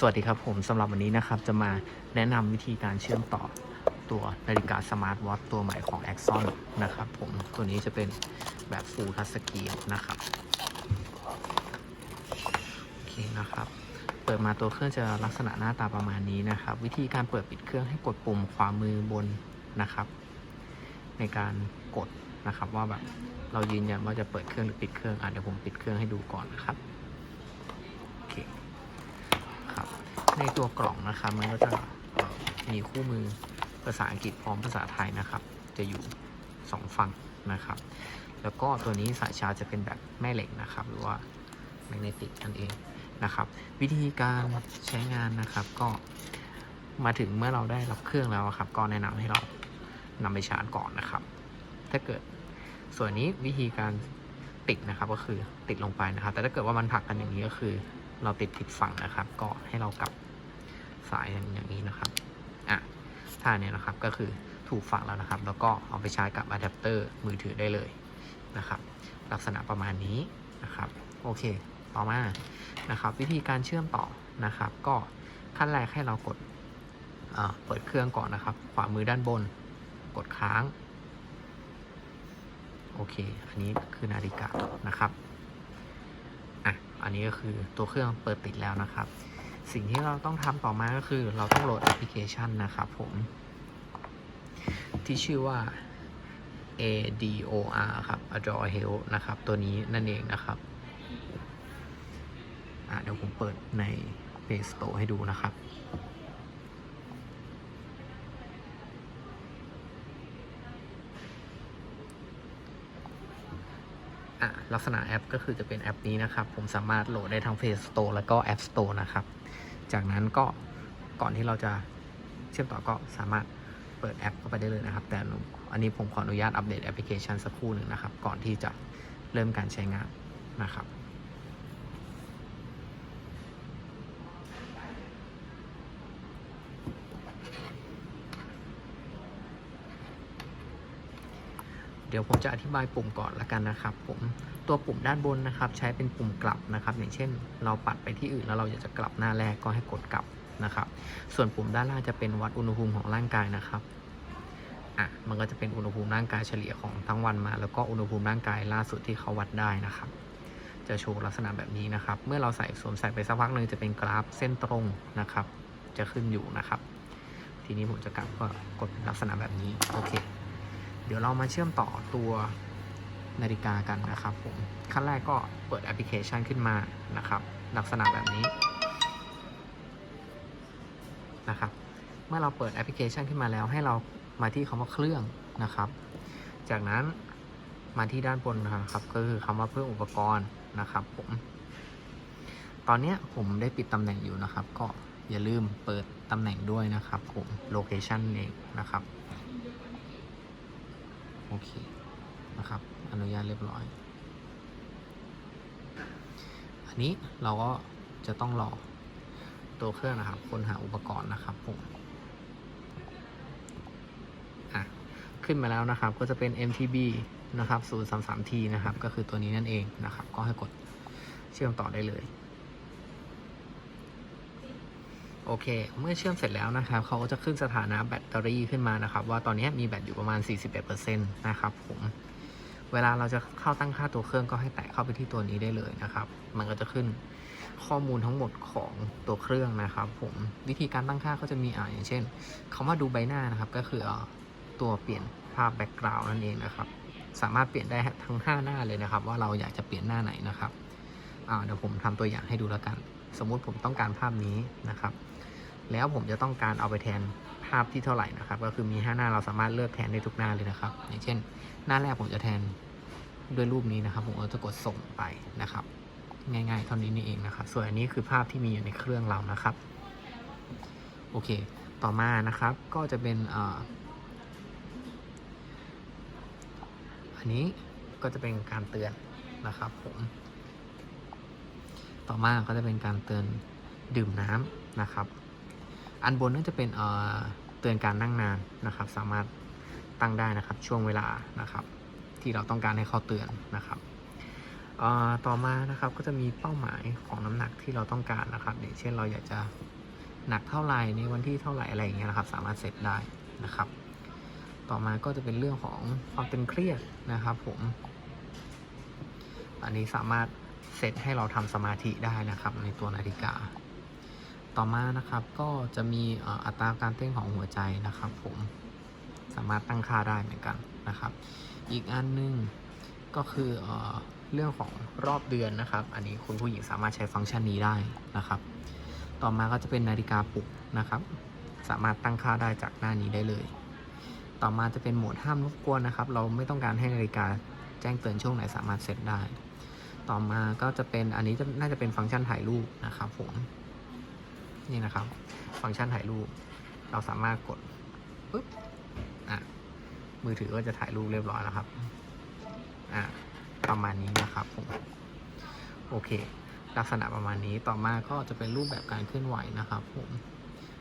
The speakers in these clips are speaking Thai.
สวัสดีครับผมสำหรับวันนี้นะครับ จะมาแนะนำวิธีการเชื่อมต่อตัวนาฬิกาสมาร์ทวอทตัวใหม่ของ Axon นะครับผมตัวนี้จะเป็นแบบ Full Touch Screen นะครับโอเคนะครับ เปิดมาตัวเครื่องจะลักษณะหน้าตาประมาณนี้นะครับ วิธีการเปิดปิดเครื่องให้กดปุ่มขวามือบนนะครับ ในการกดนะครับว่าแบบเรายืนยันว่าจะเปิดเครื่องหรือปิดเครื่องอะเดี๋ยวผมปิดเครื่องให้ดูก่อนนะครับโอเคครับ ในตัวกล่องนะครับมันก็จะมีคู่มือภาษาอังกฤษพร้อมภาษาไทยนะครับ จะอยู่สองฝั่งนะครับ แล้วก็ตัวนี้สายชาร์จจะเป็นแบบแม่เหล็กนะครับ หรือว่าแมกเนติกนั่นเองนะครับ วิธีการใช้งานนะครับก็มาถึงเมื่อเราได้รับเครื่องแล้วครับ ก็แนะนำให้เรานำไปชาร์จก่อนนะครับ ถ้าเกิดส่วนนี้วิธีการติดนะครับก็คือติดลงไปนะครับ แต่ถ้าเกิดว่ามันผักกันอย่างนี้ก็คือ เราติดผิดฝั่งนะครับ ก็ให้เรากลับ สายอย่างนี้นะครับอะท่าเนี้ยนะครับก็คือถูกฝังแล้วนะครับ แล้วก็เอาไปใชาร์จกับอะแดปเตอร์มือถือได้เลยนะครับ ลักษณะประมาณนี้นะครับโอเค ต่อมานะครับ วิธีการเชื่อมต่อนะครับ ก็ขั้นแรกให้เรากดอ่าเปิดเครื่องก่อนนะครับ ขวามือด้านบน กดค้าง โอเค อันนี้คือนาฬิกานะครับอะอันนี้ก็คือตัวเครื่องเปิดติดแล้วนะครับ สิ่งที่เราต้องทำต่อมาก็คือ เราต้องโหลดแอปพลิเคชันนะครับผม ที่ชื่อว่า ADOR ครับ Adore Health นะครับ ตัวนี้นั่นเองนะครับเดี๋ยวผมเปิดใน Play Store ให้ดูนะครับลักษณะแอปก็คือจะเป็นแอปนี้นะครับ ผมสามารถโหลดได้ทั้ง Play Store แล้วก็ App Store นะครับ จากนั้นก็ก่อนที่เราจะเชื่อมต่อก็สามารถเปิดแอปเข้าไปได้เลยนะครับ แต่อันนี้ผมขออนุญาตอัปเดตแอปพลิเคชันสักครู่หนึ่งนะครับ ก่อนที่จะเริ่มการใช้งานนะครับ เดี๋ยวผมจะอธิบายปุ่มก่อนละกันนะครับผมตัวปุ่มด้านบนนะครับ ใช้เป็นปุ่มกลับนะครับ อย่างเช่น เราปัดไปที่อื่นแล้วเราอยากจะกลับหน้าแรกก็ให้กดกลับนะครับ ส่วนปุ่มด้านล่างจะเป็นวัดอุณหภูมิของร่างกายนะครับอะมันก็จะเป็นอุณหภูมิร่างกายเฉลี่ยของทั้งวันมา แล้วก็อุณหภูมิร่างกายล่าสุดที่เขาวัดได้นะครับ จะโชว์ลักษณะแบบนี้นะครับ เมื่อเราใส่สวมใส่ไปสักพักหนึ่งจะเป็นกราฟเส้นตรงนะครับ จะขึ้นอยู่นะครับ ทีนี้ผมจะกลับก็กดลักษณะแบบนี้โอเค เดี๋ยวเรามาเชื่อมต่อตัวนาฬิกากันนะครับผมขั้นแรกก็เปิดแอปพลิเคชันขึ้นมานะครับ ลักษณะแบบนี้นะครับ เมื่อเราเปิดแอปพลิเคชันขึ้นมาแล้ว ให้เรามาที่คำว่าเครื่องนะครับ จากนั้นมาที่ด้านบนนะครับ ก็คือคำว่าเพิ่มอุปกรณ์นะครับ ผม ตอนนี้ผมได้ปิดตำแหน่งอยู่นะครับ ก็อย่าลืมเปิดตำแหน่งด้วยนะครับผมโลเคชันเองนะครับ เคนะครับ อนุญาตเรียบร้อย อันนี้เราก็จะต้องรอตัวเครื่องนะครับค้นหาอุปกรณ์นะครับผมขึ้นมาแล้วนะครับ ก็จะเป็น MTB นะครับ 033T นะครับ ก็คือตัวนี้นั่นเองนะครับ ก็ให้กดเชื่อมต่อได้เลย โอเค เมื่อเชื่อมเสร็จแล้วนะครับเขาก็จะขึ้นสถานะแบตเตอรี่ขึ้นมานะครับ ว่าตอนนี้มีแบตอยู่ประมาณ 41%นะครับผมเวลาเราจะเข้าตั้งค่าตัวเครื่องก็ให้แตะเข้าไปที่ตัวนี้ได้เลยนะครับ มันก็จะขึ้นข้อมูลทั้งหมดของตัวเครื่องนะครับ ผมวิธีการตั้งค่าก็จะมีอ่าอย่างเช่นคำว่าดูใบหน้านะครับ ก็คือตัวเปลี่ยนภาพแบ็กกราวน์นั่นเองนะครับ สามารถเปลี่ยนได้ทั้ง 5 หน้าเลยนะครับ ว่าเราอยากจะเปลี่ยนหน้าไหนนะครับเดี๋ยวผมทำตัวอย่างให้ดูแล้วกัน สมมุติผมต้องการภาพนี้นะครับ แล้วผมจะต้องการเอาไปแทนภาพที่เท่าไหร่นะครับ ก็คือมี 5 หน้าเราสามารถเลือกแทนได้ทุกหน้าเลยนะครับ อย่างเช่น หน้าแรกผมจะแทนด้วยรูปนี้นะครับ ผมก็จะกดส่งไปนะครับ ง่ายๆเท่านี้นี่เองนะครับ ส่วนอันนี้คือภาพที่มีอยู่ในเครื่องเรานะครับ โอเค ต่อมานะครับ ก็จะเป็นอันนี้ก็จะเป็นการเตือนนะครับ ผม ต่อมาก็จะเป็นการเตือนดื่มน้ำนะครับ อันบนนั่นจะเป็นเอ่อเตือนการนั่งนานนะครับ สามารถตั้งได้นะครับช่วงเวลานะครับ ที่เราต้องการให้เขาเตือนนะครับต่อมานะครับก็จะมีเป้าหมายของน้ำหนักที่เราต้องการนะครับอย่างเช่นเราอยากจะหนักเท่าไหร่ในวันที่เท่าไหร่อะไรอย่างเงี้ยนะครับ สามารถเซตได้นะครับ ต่อมาก็จะเป็นเรื่องของความตึงเครียดนะครับผม อันนี้สามารถเซตให้เราทำสมาธิได้นะครับ ในตัวนาฬิกา ต่อมานะครับก็จะมีอัตราการเต้นของหัวใจนะครับ ผมสามารถตั้งค่าได้เหมือนกันนะครับ อีกอันหนึงก็คือเออเรื่องของรอบเดือนนะครับ อันนี้คุณผู้หญิงสามารถใช้ฟังก์ชันนี้ได้นะครับ ต่อมาก็จะเป็นนาฬิกาปลุกนะครับ สามารถตั้งค่าได้จากหน้านี้ได้เลย ต่อมาจะเป็นโหมดห้ามรบกวนนะครับ เราไม่ต้องการให้นาฬิกาแจ้งเตือนช่วงไหนสามารถเซตได้ ต่อมาก็จะเป็นอันนี้จะน่าจะเป็นฟังก์ชันถ่ายรูปนะครับผม นี่นะครับ ฟังก์ชันถ่ายรูป เราสามารถกดปุ๊บอะมือถือก็จะถ่ายรูปเรียบร้อยแล้วครับอะประมาณนี้นะครับผมโอเค ลักษณะประมาณนี้ต่อมาก็จะเป็นรูปแบบการเคลื่อนไหวนะครับผม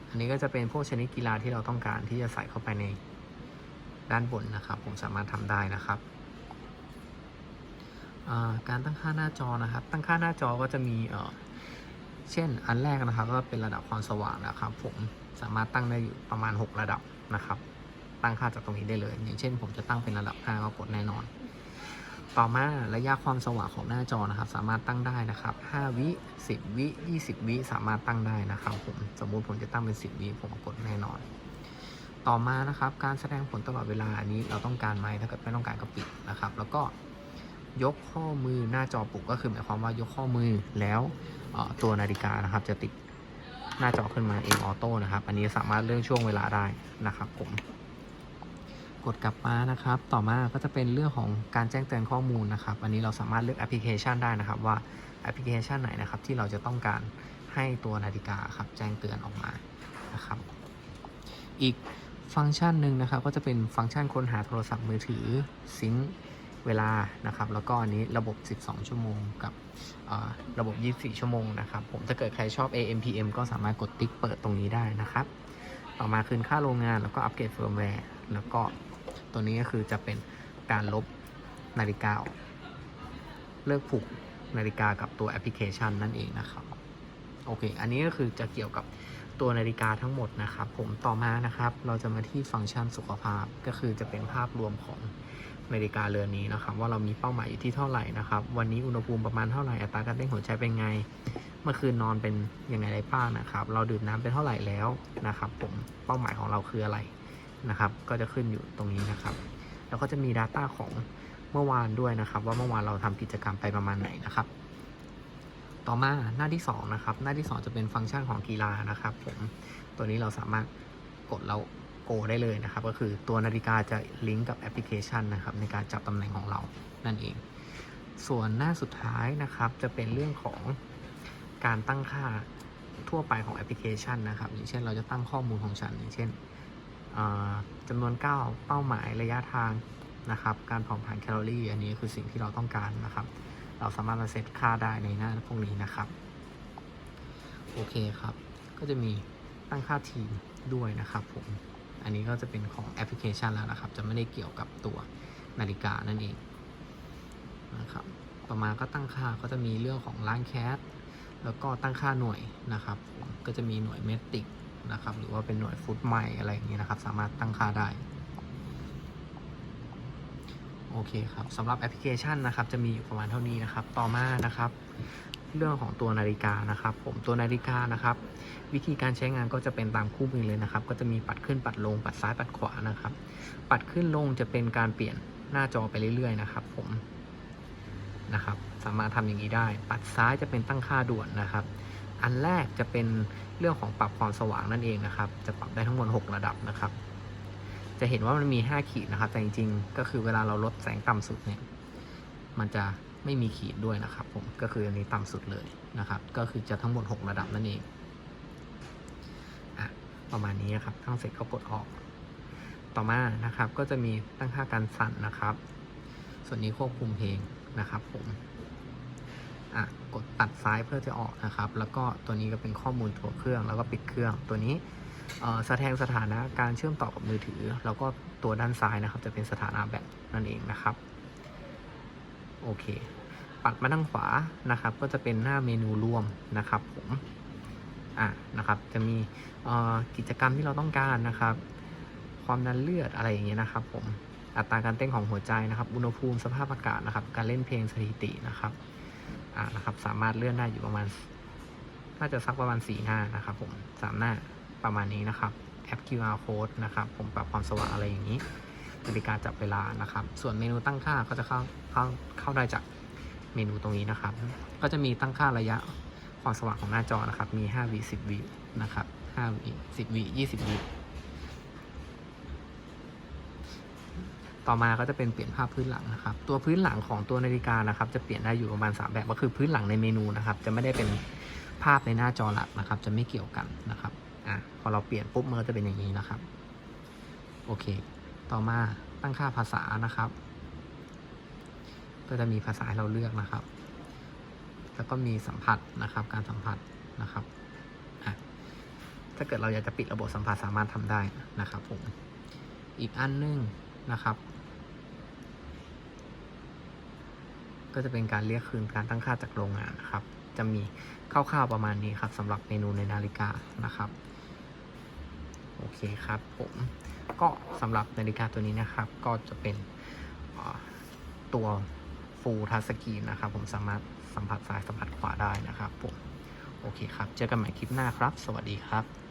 อันนี้ก็จะเป็นพวกชนิดกีฬาที่เราต้องการที่จะใส่เข้าไปในด้านบนนะครับ ผมสามารถทำได้นะครับอ่าการตั้งค่าหน้าจอนะครับ ตั้งค่าหน้าจอก็จะมีเอ่อ เช่นอันแรกนะครับก็เป็นระดับความสว่างนะครับ ผมสามารถตั้งได้อยู่ประมาณ 6 ระดับนะครับ ตั้งค่าจากตรงนี้ได้เลย อย่างเช่น ผมจะตั้งเป็นระดับ5ก็กดแน่นอน ต่อมาระยะความสว่างของหน้าจอนะครับ สามารถตั้งได้นะครับ 5 วิ 10 วิ 20 วิสามารถตั้งได้นะครับ ผมสมมุติผมจะตั้งเป็น 10 วิผมกดแน่นอน ต่อมานะครับ การแสดงผลตลอดเวลาอันนี้เราต้องการไหมถ้าเกิดไม่ต้องการก็ปิดนะครับ แล้วก็ ยกข้อมือหน้าจอปลุกก็คือหมายความว่ายกข้อมือแล้วตัวนาฬิกานะครับ จะติดหน้าจอขึ้นมาเองออโต้นะครับ อันนี้สามารถเลื่อนช่วงเวลาได้นะครับผม กดกลับมานะครับ ต่อมาก็จะเป็นเรื่องของการแจ้งเตือนข้อมูลนะครับ อันนี้เราสามารถเลือกแอปพลิเคชันได้นะครับ ว่าแอปพลิเคชันไหนนะครับ ที่เราจะต้องการให้ตัวนาฬิกาครับแจ้งเตือนออกมานะครับ อีกฟังก์ชันหนึ่งนะครับ ก็จะเป็นฟังก์ชันค้นหาโทรศัพท์มือถือซิงค์ เวลานะครับ แล้วก็อันนี้ระบบ 12 ชั่วโมงกับระบบ 24 ชั่วโมงนะครับ ผมถ้าเกิดใครชอบ AM PM ก็สามารถกดติ๊กเปิดตรงนี้ได้นะครับ ต่อมาคืนค่าโรงงานแล้วก็อัปเกรดเฟิร์มแวร์ แล้วก็ตัวนี้ก็คือจะเป็นการลบนาฬิกาเลิกผูกนาฬิกากับตัวแอปพลิเคชันนั่นเองนะครับ โอเค อันนี้ก็คือจะเกี่ยวกับ ตัวนาฬิกาทั้งหมดนะครับผมต่อมานะครับ เราจะมาที่ฟังก์ชันสุขภาพก็คือจะเป็นภาพรวมของนาฬิกาเรือนนี้นะครับ ว่าเรามีเป้าหมายอยู่ที่เท่าไหร่นะครับ วันนี้อุณหภูมิประมาณเท่าไหร่อัตราการเต้นหัวใจเป็นไง เมื่อคืนนอนเป็นยังไงได้บ้างนะครับ เราดื่มน้ำเป็นเท่าไหร่แล้วนะครับ ผมเป้าหมายของเราคืออะไรนะครับ ก็จะขึ้นอยู่ตรงนี้นะครับ แล้วก็จะมี Data ของเมื่อวานด้วยนะครับ ว่าเมื่อวานเราทำกิจกรรมไปประมาณไหนนะครับ ต่อมาหน้าที่สองนะครับหน้าที่สองจะเป็นฟังก์ชันของกีฬานะครับผมตัวนี้เราสามารถกดเราโกได้เลยนะครับ ก็คือตัวนาฬิกาจะลิงก์กับแอปพลิเคชันนะครับในการจับตำแหน่งของเรานั่นเอง ส่วนหน้าสุดท้ายนะครับจะเป็นเรื่องของการตั้งค่าทั่วไปของแอปพลิเคชันนะครับ อย่างเช่นเราจะตั้งข้อมูลของฉัน อย่างเช่นจำนวนก้าวเป้าหมายระยะทางนะครับ การเผาผลาญแคลอรี่ อันนี้คือสิ่งที่เราต้องการนะครับ เราสามารถมาเซตค่าได้ในหน้าพวกนี้นะครับ โอเคครับ ก็จะมีตั้งค่าทีมด้วยนะครับผม อันนี้ก็จะเป็นของแอปพลิเคชันแล้วนะครับ จะไม่ได้เกี่ยวกับตัวนาฬิกานั่นเองนะครับต่อมาก็ตั้งค่าก็จะมีเรื่องของล้างแคสแล้วก็ตั้งค่าหน่วยนะครับผมก็จะมีหน่วยเมตริกนะครับ หรือว่าเป็นหน่วยฟุตไมล์อะไรอย่างนี้นะครับ สามารถตั้งค่าได้ โอเคครับสำหรับแอปพลิเคชันนะครับ จะมีอยู่ประมาณเท่านี้นะครับ ต่อมานะครับ เรื่องของตัวนาฬิกานะครับ ผมตัวนาฬิกานะครับ วิธีการใช้งานก็จะเป็นตามคู่มือเลยนะครับ ก็จะมีปัดขึ้นปัดลงปัดซ้ายปัดขวานะครับ ปัดขึ้นลงจะเป็นการเปลี่ยนหน้าจอไปเรื่อยๆนะครับ ผมนะครับ สามารถทำอย่างนี้ได้ ปัดซ้ายจะเป็นตั้งค่าด่วนนะครับ อันแรกจะเป็นเรื่องของปรับความสว่างนั่นเองนะครับ จะปรับได้ทั้งหมด 6 ระดับนะครับ จะเห็นว่ามันมี 5 ขีดนะครับ แต่จริงๆ ก็คือเวลาเราลดแสงต่ำสุดเนี่ย มันจะไม่มีขีดด้วยนะครับ ผม ก็คืออันนี้ต่ำสุดเลยนะครับ ก็คือจะทั้งหมด 6 ระดับนั่นเองอะประมาณนี้นะครับตั้งเสร็จก็กดออก ต่อมานะครับ ก็จะมีตั้งค่าการสั่นนะครับ ส่วนนี้ควบคุมเพลงนะครับ ผมอะกดตัดซ้ายเพื่อจะออกนะครับ แล้วก็ตัวนี้ก็เป็นข้อมูลตัวเครื่อง แล้วก็ปิดเครื่อง ตัวนี้ แสดงสถานะการเชื่อมต่อกับมือถือ แล้วก็ตัวด้านซ้ายนะครับ จะเป็นสถานะแบตนั่นเองนะครับ โอเค ปัดมาทางขวานะครับ ก็จะเป็นหน้าเมนูรวมนะครับ ผมอะนะครับ จะมีกิจกรรมที่เราต้องการนะครับ ความดันเลือดอะไรอย่างเงี้ยนะครับ ผมอัตราการเต้นของหัวใจนะครับ อุณหภูมิสภาพอากาศนะครับ การเล่นเพลงสถิตินะครับอ่านะครับ สามารถเลื่อนได้อยู่ประมาณ น่าจะสักประมาณสี่หน้านะครับ ผมสามหน้า ประมาณนี้นะครับแอป QR code นะครับผมปรับความสว่างอะไรอย่างนี้นาฬิกาจับเวลานะครับ ส่วนเมนูตั้งค่าก็จะเข้าเข้าเข้าได้จากเมนูตรงนี้นะครับ ก็จะมีตั้งค่าระยะความสว่างของหน้าจอนะครับ มี5วิ10วินะครับ5วิ10วิ20วิต่อมาก็จะเป็นเปลี่ยนภาพพื้นหลังนะครับ ตัวพื้นหลังของตัวนาฬิกานะครับ จะเปลี่ยนได้อยู่ประมาณ 3 แบบ ก็คือพื้นหลังในเมนูนะครับ จะไม่ได้เป็นภาพในหน้าจอหลักนะครับ จะไม่เกี่ยวกันนะครับ อะพอเราเปลี่ยนปุ๊บมันก็จะเป็นอย่างนี้นะครับ โอเค ต่อมาตั้งค่าภาษานะครับ ก็จะมีภาษาให้เราเลือกนะครับ แล้วก็มีสัมผัสนะครับ การสัมผัสนะครับอะถ้าเกิดเราอยากจะปิดระบบสัมผัสสามารถทำได้นะครับผมอีกอันหนึงนะครับ ก็จะเป็นการเรียกคืนการตั้งค่าจากโรงงานนะครับ จะมีคร่าวๆประมาณนี้ครับสำหรับเมนูในนาฬิกานะครับ โอเคครับผมก็สำหรับนาฬิกาตัวนี้นะครับ ก็จะเป็นตัวฟูลทัสกีนนะครับ ผมสามารถสัมผัสซ้ายสัมผัสขวาได้นะครับผมโอเคครับ เจอกันใหม่คลิปหน้าครับ สวัสดีครับ